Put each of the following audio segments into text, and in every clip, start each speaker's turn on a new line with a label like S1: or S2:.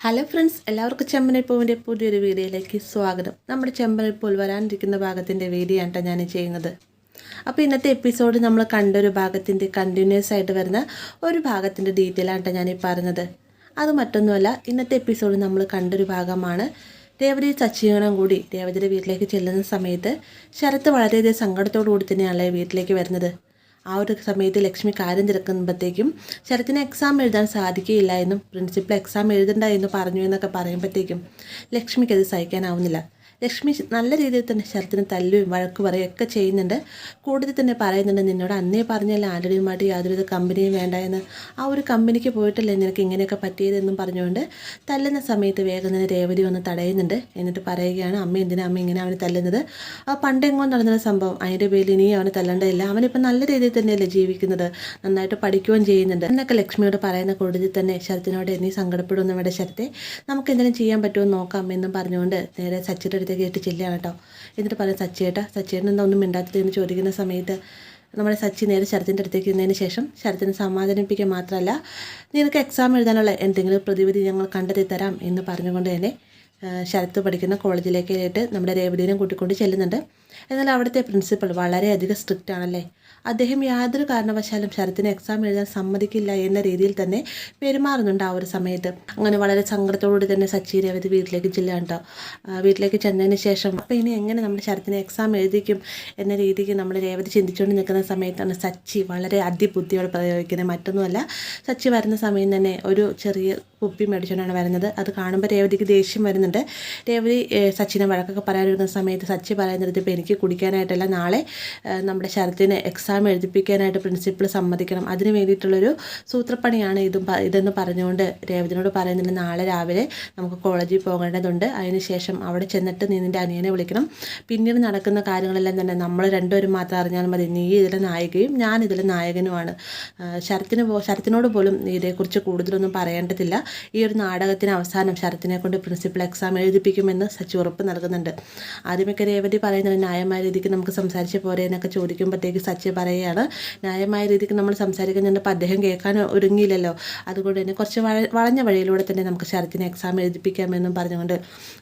S1: Hello friends എല്ലാവർക്കും ചെമ്പനപ്പൂവിന്റെ പുതിയൊരു വീഡിയോയിലേക്ക് സ്വാഗതം. നമ്മുടെ ചെമ്പനപ്പൂൽ വരാനിരിക്കുന്ന ഭാഗത്തിന്റെ വീഡിയോ ആണ് ഞാൻ ചെയ്യുന്നത്. അപ്പോൾ ഇന്നത്തെ എപ്പിസോഡ് നമ്മൾ കണ്ട ഒരു ഭാഗത്തിന്റെ കണ്ടിന്യൂസ് ആയിട്ട് വരുന്ന ഒരു ഭാഗത്തിന്റെ ഡീറ്റെയിൽ ആണ് ഞാൻ ഈ പറഞ്ഞത് അത് മറ്റൊന്നുമല്ല ഇന്നത്തെ എപ്പിസോഡ് നമ്മൾ കണ്ടൊരു ഭാഗമാണ് രേവതി സച്ചിയണം കൂടി രേവതിയുടെ വീട്ടിലേക്ക് ചെല്ലുന്ന സമയത്ത് ശരത്ത് വളരെയധികം സങ്കടത്തോടു കൂടി തന്നെയാണ് വീട്ടിലേക്ക് വരുന്നത്. ആ ഒരു സമയത്ത് ലക്ഷ്മി കാര്യം തിരക്കുമ്പോഴത്തേക്കും ശരത്തിന് എക്സാം എഴുതാൻ സാധിക്കുകയില്ല എന്നും പ്രിൻസിപ്പൽ എക്സാം എഴുതണ്ട എന്ന് പറഞ്ഞു എന്നൊക്കെ പറയുമ്പോഴത്തേക്കും ലക്ഷ്മിക്ക് അത് സഹിക്കാനാവുന്നില്ല. ലക്ഷ്മി നല്ല രീതിയിൽ തന്നെ ശരത്തിന് തല്ലുകയും വഴക്ക് പറയുകയൊക്കെ ചെയ്യുന്നുണ്ട്. കൂടുതൽ തന്നെ പറയുന്നുണ്ട് നിന്നോട് അന്നേ പറഞ്ഞല്ല ആരുടെയുമായിട്ട് യാതൊരുവിധ കമ്പനിയും വേണ്ട എന്ന് ആ ഒരു കമ്പനിക്ക് പോയിട്ടല്ലേ നിനക്ക് ഇങ്ങനെയൊക്കെ പറ്റിയതെന്നും പറഞ്ഞുകൊണ്ട് തല്ലുന്ന സമയത്ത് വേഗം തന്നെ രേവതി വന്ന് തടയുന്നുണ്ട്. എന്നിട്ട് പറയുകയാണ് അമ്മ എന്തിനാ അമ്മ ഇങ്ങനെ അവനെ തല്ലുന്നത്? ആ പണ്ടെങ്ങോ നടന്നൊരു സംഭവം. അതിന്റെ പേരിൽ ഇനിയും അവനെ തല്ലേണ്ടതില്ല. അവനിപ്പോൾ നല്ല രീതിയിൽ തന്നെയല്ലേ ജീവിക്കുന്നത്. നന്നായിട്ട് പഠിക്കുകയും ചെയ്യുന്നുണ്ട്. എന്നൊക്കെ ലക്ഷ്മിയോട് പറയുന്ന കൂടുതൽ തന്നെ ശരത്തിനോട് എന്നീ സങ്കടപ്പെടുമെന്നും ഇവിടെ ശരത്തെ. നമുക്ക് എന്തെങ്കിലും ചെയ്യാൻ പറ്റുമോ നോക്കാം എന്നും പറഞ്ഞുകൊണ്ട് നേരെ സച്ചിയുടെ അടുത്തേക്ക് ഇട്ട് ചെല്ലുകയാണ് കേട്ടോ. എന്നിട്ട് പറയാം സച്ചിയേട്ടാ സച്ചിയേട്ടൻ എന്താ ഒന്നും മിണ്ടാത്തത്? എന്ന് ചോദിക്കുന്ന സമയത്ത് നമ്മുടെ സച്ചി നേരെ ശരത്തിന്റെ അടുത്തേക്ക് ഇരുന്നതിന് ശേഷം ശരത്തിനെ സമാധാനിപ്പിക്കുക മാത്രമല്ല നിനക്ക് എക്സാം എഴുതാനുള്ള എന്തെങ്കിലും പ്രതിവിധി ഞങ്ങൾ കണ്ടെത്തി തരാം എന്ന് പറഞ്ഞുകൊണ്ട് തന്നെ ശരത്ത് പഠിക്കുന്ന കോളേജിലേക്കായിട്ട് നമ്മുടെ രേവതിനെ കൂട്ടിക്കൊണ്ട് ചെല്ലുന്നുണ്ട്. എന്നാൽ അവിടുത്തെ പ്രിൻസിപ്പൾ വളരെയധികം സ്ട്രിക്റ്റ് ആണല്ലേ? അദ്ദേഹം യാതൊരു കാരണവശാലും ശരത്തിന് എക്സാം എഴുതാൻ സമ്മതിക്കില്ല എന്ന രീതിയിൽ തന്നെ പെരുമാറുന്നുണ്ട് ആ ഒരു സമയത്ത്. അങ്ങനെ വളരെ സങ്കടത്തോടുകൂടി തന്നെ സച്ചി രേവതി വീട്ടിലേക്ക് ചെല്ലുകയാണ് കേട്ടോ വീട്ടിലേക്ക് ചെന്നതിന് ശേഷം അപ്പോൾ ഇനി എങ്ങനെ നമ്മൾ ശരത്തിന് എക്സാം എഴുതിക്കും എന്ന രീതിക്ക് നമ്മൾ രേവതി ചിന്തിച്ചുകൊണ്ട് നിൽക്കുന്ന സമയത്താണ് സച്ചി വളരെ അതിബുദ്ധിയോടെ പ്രയോഗിക്കുന്നത്. മറ്റൊന്നുമല്ല സച്ചി വരുന്ന സമയം തന്നെ ഒരു ചെറിയ കുപ്പി മേടിച്ചുകൊണ്ടാണ് വരുന്നത്. അത് കാണുമ്പോൾ രേവതിക്ക് ദേഷ്യം വരുന്നുണ്ട്. രേവതി സച്ചിനെ വഴക്കൊക്കെ പറയാനിരുന്ന സമയത്ത് സച്ചി പറയുന്നത് ഇപ്പോൾ എനിക്ക് കുടിക്കാനായിട്ടല്ല നാളെ നമ്മുടെ ശരത്തിന് എക്സാം എഴുതിപ്പിക്കാനായിട്ട് പ്രിൻസിപ്പൾ സമ്മതിക്കണം. അതിന് വേണ്ടിയിട്ടുള്ളൊരു സൂത്രപ്പണിയാണ് ഇതും ഇതെന്ന് പറഞ്ഞുകൊണ്ട് രേവതിനോട് പറയുന്നുണ്ട്. നാളെ രാവിലെ നമുക്ക് കോളേജിൽ പോകേണ്ടതുണ്ട്. അതിനുശേഷം അവിടെ ചെന്നിട്ട് നീ നിന്റെ അനിയനെ വിളിക്കണം. പിന്നീട് നടക്കുന്ന കാര്യങ്ങളെല്ലാം തന്നെ നമ്മൾ രണ്ടുപേരും മാത്രം അറിഞ്ഞാൽ മതി. നീ ഇതിലെ നായികയും ഞാൻ ഇതിലെ നായകനുമാണ്. ശരത്തിന് പോ ശരത്തിനോട് പോലും ഇതേക്കുറിച്ച് കൂടുതലൊന്നും പറയേണ്ടതില്ല. ഈ ഒരു നാടകത്തിന് അവസാനം ശരത്തിനെ കൊണ്ട് പ്രിൻസിപ്പൽ എക്സാം എഴുതിപ്പിക്കുമെന്ന് സച്ചി ഉറപ്പ് നൽകുന്നുണ്ട്. ആദ്യമൊക്കെ രേവതി പറയുന്നത് ന്യായമായ രീതിക്ക് നമുക്ക് സംസാരിച്ച് പോരെ എന്നൊക്കെ ചോദിക്കുമ്പോഴത്തേക്ക് സച്ചി പറയുകയാണ്. ന്യായമായ രീതിക്ക് നമ്മൾ സംസാരിക്കാൻ ചെന്നപ്പോൾ അദ്ദേഹം കേൾക്കാൻ ഒരുങ്ങിയില്ലല്ലോ. അതുകൊണ്ട് തന്നെ കുറച്ച് വളഞ്ഞ വഴിയിലൂടെ തന്നെ നമുക്ക് ശരത്തിന് എക്സാം എഴുതിപ്പിക്കാമെന്നും പറഞ്ഞുകൊണ്ട്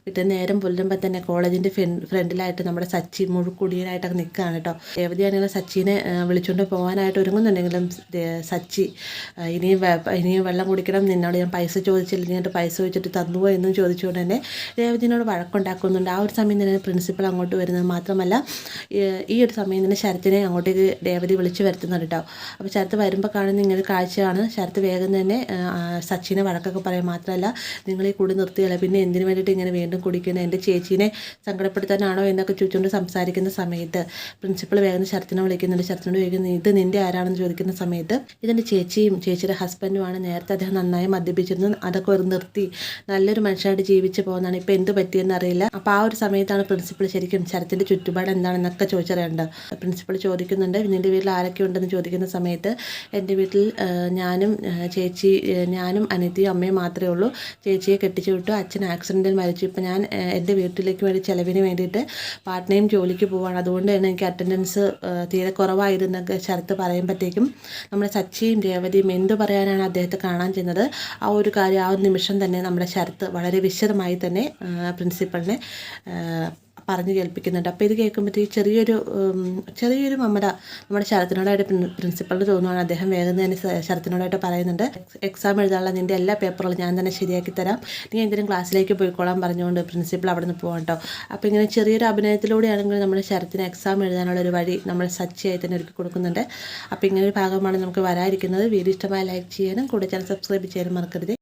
S1: പിറ്റേ നേരം പുല്ലുമ്പോൾ തന്നെ കോളേജിന്റെ ഫ്രണ്ടിലായിട്ട് നമ്മുടെ സച്ചി മുഴുക്കുടിയനായിട്ടൊക്കെ നിൽക്കുകയാണ് കേട്ടോ. രേവതിയാണെങ്കിൽ സച്ചിനെ വിളിച്ചുകൊണ്ട് പോകാനായിട്ട് ഒരുങ്ങുന്നുണ്ടെങ്കിലും സച്ചി ഇനിയും ഇനിയും വെള്ളം കുടിക്കണം നിന്നോട് ഞാൻ പൈസ ചോദിച്ചില്ല നീ പൈസ ചോദിച്ചിട്ട് തന്നുവോ എന്നും ചോദിച്ചുകൊണ്ട് തന്നെ രേവതിനോട് വഴക്കുണ്ടാക്കുന്നുണ്ട്. ആ ഒരു സമയം തന്നെ പ്രിൻസിപ്പൾ അങ്ങോട്ട് വരുന്നത് മാത്രമല്ല ഈ ഒരു സമയം തന്നെ ശരത്തിനെ അങ്ങോട്ടേക്ക് ദേവതി വിളിച്ചു വരുത്തുന്നുണ്ട് കേട്ടോ അപ്പോൾ ശരത്ത് വരുമ്പോൾ കാണുന്ന ഇങ്ങനെ കാഴ്ചയാണ്. ശരത്ത് വേഗം തന്നെ സച്ചിനെ വഴക്കൊക്കെ പറയാൻ മാത്രമല്ല നിങ്ങൾ ഈ കുടി നിർത്തിയല്ല പിന്നെ എന്തിനു വേണ്ടിയിട്ട് ഇങ്ങനെ വീണ്ടും കുടിക്കുന്നത് എന്റെ ചേച്ചീനെ സങ്കടപ്പെടുത്താനാണോ എന്നൊക്കെ ചോദിച്ചുകൊണ്ട് സംസാരിക്കുന്ന സമയത്ത് പ്രിൻസിപ്പൾ വേഗം ശരത്തിനെ വിളിക്കുന്നുണ്ട്. ശരത്തിനോട് ചോദിക്കുന്നത് ഇത് നിന്റെ ആരാണെന്ന് ചോദിക്കുന്ന സമയത്ത് ഇതെന്റെ ചേച്ചിയും ചേച്ചിയുടെ ഹസ്ബൻഡുമാണ് നേരത്തെ അദ്ദേഹം നന്നായി മദ്യപിച്ചിരുന്നു. അതൊക്കെ ഒരു നിർത്തി നല്ലൊരു മനുഷ്യനായിട്ട് ജീവിച്ച് പോകുന്നതാണ്. ഇപ്പോൾ എന്ത് പറ്റിയെന്ന് അറിയില്ല. അപ്പോൾ ആ ഒരു സമയത്താണ് പ്രിൻസിപ്പൾ ശരിക്കും ശരത്തിന്റെ ചുറ്റുപാട് എന്താണെന്നൊക്കെ ചോദിച്ചറിയേണ്ടത് പ്രിൻസിപ്പൾ ചോദിക്കുന്നുണ്ട്. നിന്റെ വീട്ടിൽ ആരൊക്കെ ഉണ്ടെന്ന് ചോദിക്കുന്ന സമയത്ത് എന്റെ വീട്ടിൽ ഞാനും ചേച്ചി ഞാനും അനിയത്തിയും അമ്മയും മാത്രമേ ഉള്ളൂ. ചേച്ചിയെ കെട്ടിച്ചു വിട്ടു. അച്ഛൻ ആക്സിഡന്റിൽ മരിച്ചു. ഇപ്പം ഞാൻ എന്റെ വീട്ടിലേക്ക് വേണ്ടി ചിലവിന് വേണ്ടിയിട്ട് പാർട്ട് ടൈം ജോലിക്ക് പോവാണ്. അതുകൊണ്ട് തന്നെ എനിക്ക് അറ്റൻഡൻസ് തീരെ കുറവായിരുന്നൊക്കെ ശരത്ത് പറയുമ്പോഴത്തേക്കും നമ്മുടെ സച്ചിയും രേവതിയും എന്തു പറയാനാണ് അദ്ദേഹത്തെ കാണാൻ ചെന്നത്? ആ ഒരു കാര്യം ആ ഒരു നിമിഷം തന്നെ നമ്മുടെ ശരത്ത് വളരെ വിശദമായി തന്നെ പ്രിൻസിപ്പളിനെ പറഞ്ഞു കേൾപ്പിക്കുന്നുണ്ട്. അപ്പോൾ ഇത് കേൾക്കുമ്പോഴത്തേക്ക് ചെറിയൊരു ചെറിയൊരു മമത നമ്മുടെ ശരത്തിനോടായിട്ട് പ്രിൻ- പ്രിൻസിപ്പളിന് തോന്നുവാണ് അദ്ദേഹം വേഗം തന്നെ ശരത്തിനോടായിട്ട് പറയുന്നുണ്ട്. എക്സാം എഴുതാനുള്ള നിന്റെ എല്ലാ പേപ്പറുകളും ഞാൻ തന്നെ ശരിയാക്കി തരാം. നീ എന്തെങ്കിലും ക്ലാസ്സിലേക്ക് പോയിക്കോളാൻ പറഞ്ഞുകൊണ്ട് പ്രിൻസിപ്പൾ അവിടെ നിന്ന് പോകാം കേട്ടോ അപ്പോൾ ഇങ്ങനെ ചെറിയൊരു അഭിനയത്തിലൂടെയാണെങ്കിൽ നമ്മുടെ ശരത്തിന് എക്സാം എഴുതാനുള്ള ഒരു വഴി നമ്മൾ സച്ചിയായി തന്നെ ഒരുക്കി കൊടുക്കുന്നുണ്ട്. അപ്പോൾ ഇങ്ങനെ ഒരു ഭാഗമാണ് നമുക്ക് വരാതിരിക്കുന്നത് വീഡിയോ ഇഷ്ടമായ ലൈക്ക് ചെയ്യാനും കൂടെ ചാനൽ സബ്സ്ക്രൈബ് ചെയ്യാനും മറക്കരുത്.